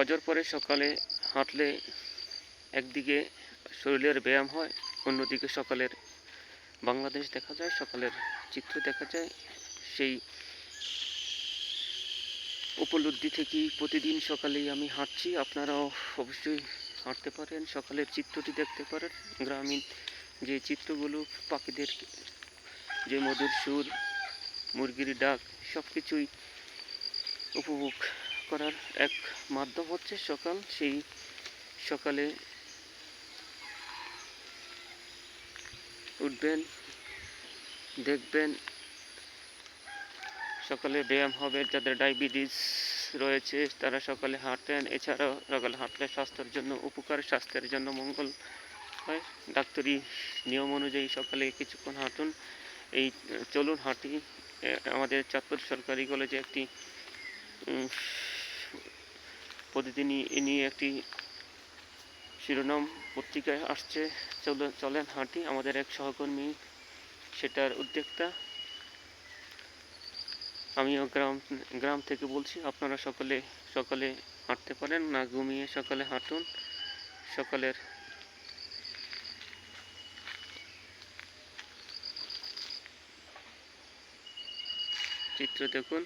ফজর পরে সকালে হাঁটলে একদিকে শরীরের ব্যায়াম হয়, অন্যদিকে সকালের বাংলাদেশ দেখা যায়, সকালের চিত্র দেখা যায়। সেই উপলব্ধি থেকেই প্রতিদিন সকালেই আমি হাঁটছি। আপনারাও অবশ্যই হাঁটতে পারেন, সকালের চিত্রটি দেখতে পারেন। গ্রামীণ যে চিত্রগুলো, পাখিদের যে মধুর সুর, মুরগির ডাক সব কিছুই উপভোগ করার এক মাধ্যম হচ্ছে সকাল। সেই সকালে উঠবেন, দেখবেন সকালে ব্যায়াম হবে, যাদের ডায়াবেটিস রয়েছে তারা সকালে হাঁটেন এছাড়াও সকালে হাঁটলে স্বাস্থ্যের জন্য উপকার, স্বাস্থ্যের জন্য মঙ্গল হয়। ডাক্তারি নিয়ম অনুযায়ী সকালে কিছুক্ষণ হাঁটুন। এই, চলুন হাঁটি। আমাদের চাঁদপুর সরকারি কলেজে একটি প্রতিদিনই এ নিয়ে একটি শিরোনাম পত্রিকায় আসছে। চলে, চলেন হাঁটি। আমাদের এক সহকর্মী সেটার উদ্যোক্তা। আমিও গ্রাম গ্রাম থেকে বলছি, আপনারা সকলে, সকালে হাঁটতে পারেন, না ঘুমিয়ে সকালে হাঁটুন। সকালের চিত্র দেখুন।